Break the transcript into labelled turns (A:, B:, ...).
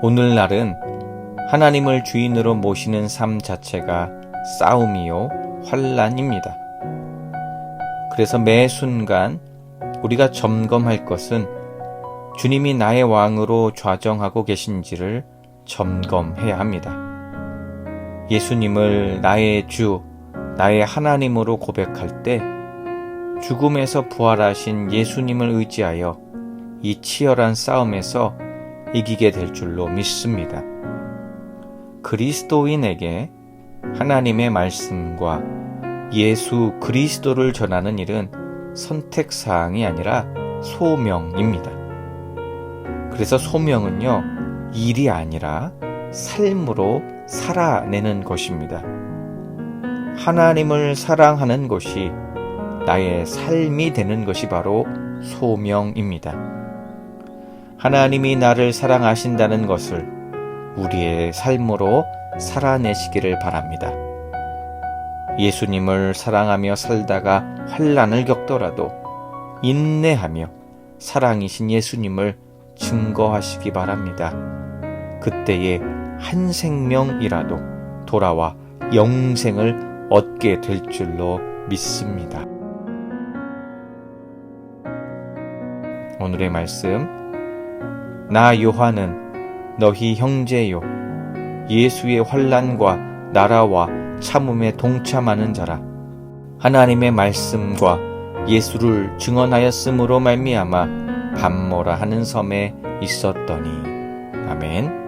A: 오늘날은 하나님을 주인으로 모시는 삶 자체가 싸움이요, 환란입니다. 그래서 매 순간 우리가 점검할 것은 주님이 나의 왕으로 좌정하고 계신지를 점검해야 합니다. 예수님을 나의 주, 나의 하나님으로 고백할 때 죽음에서 부활하신 예수님을 의지하여 이 치열한 싸움에서 이기게 될 줄로 믿습니다. 그리스도인에게 하나님의 말씀과 예수 그리스도를 전하는 일은 선택사항이 아니라 소명입니다. 그래서 소명은요, 일이 아니라 삶으로 살아내는 것입니다. 하나님을 사랑하는 것이 나의 삶이 되는 것이 바로 소명입니다. 하나님이 나를 사랑하신다는 것을 우리의 삶으로 살아내시기를 바랍니다. 예수님을 사랑하며 살다가 환란을 겪더라도 인내하며 사랑이신 예수님을 증거하시기 바랍니다. 그때에 한 생명이라도 돌아와 영생을 얻게 될 줄로 믿습니다. 오늘의 말씀 나 요한은 너희 형제요. 예수의 환란과 나라와 참음에 동참하는 자라. 하나님의 말씀과 예수를 증언하였으므로 말미암아 밤모라 하는 섬에 있었더니. 아멘.